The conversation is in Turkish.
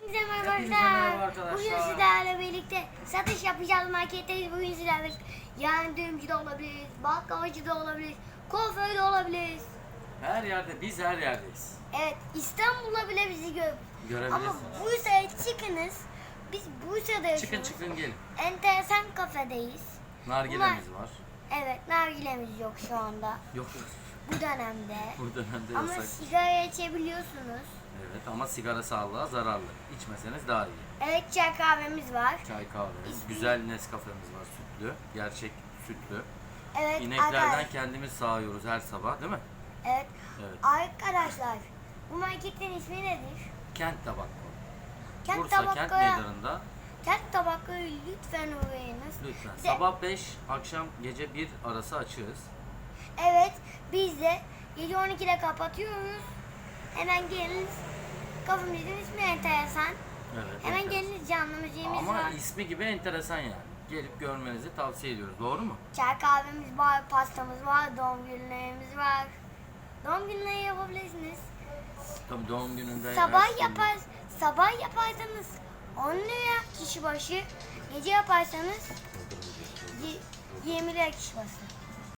Hepinize merhaba arkadaşlar. Bugün sizlerle birlikte satış yapacağız marketteyiz. Bugün sizlerle birlikte yani düğümcü de olabilir, baklavacı da olabilir, kuaför de olabilir. Her yerde, biz her yerdeyiz. Evet İstanbul'da bile bizi gör. Ama Görebilirsiniz. Bursa'ya çıkınız. Biz Bursa'da Çıkın yaşıyoruz. çıkın gelin. Enteresan kafedeyiz. Nargilemiz var. Evet nargilemiz yok şu anda. Yok Bu dönemde. bu dönemde Ama yasak. sigara içebiliyorsunuz. Evet ama sigara sağlığa zararlı. İçmeseniz daha iyi. Evet çay kahvemiz var. Çay kahve, güzel Nescafe'miz var sütlü. Gerçek sütlü. Evet İneklerden arkadaşlar. kendimiz sağıyoruz her sabah değil mi? Evet. Evet. Arkadaşlar bu marketin ismi nedir? Kent tabaklı. Kent Bursa Kent Meydanı'nda Kent tabakları lütfen uğrayınız. lütfen. De- Sabah 5, akşam gece 1 arası açığız. Evet biz de gece 12'de kapatıyoruz. Hemen geliniz. Kafamızın ismi enteresan. Evet. Hemen enteresan. geliniz canlı müziğimiz Ama var. ismi gibi enteresan yani. Gelip görmenizi tavsiye ediyoruz. Doğru mu? Çay kahvemiz var, pastamız var, doğum günlerimiz var. Doğum günleri yapabilirsiniz. Tabii doğum gününde her Sabah yapar, sabah yaparsanız 10 lira kişi başı, gece yaparsanız y- 20 lira kişi başı.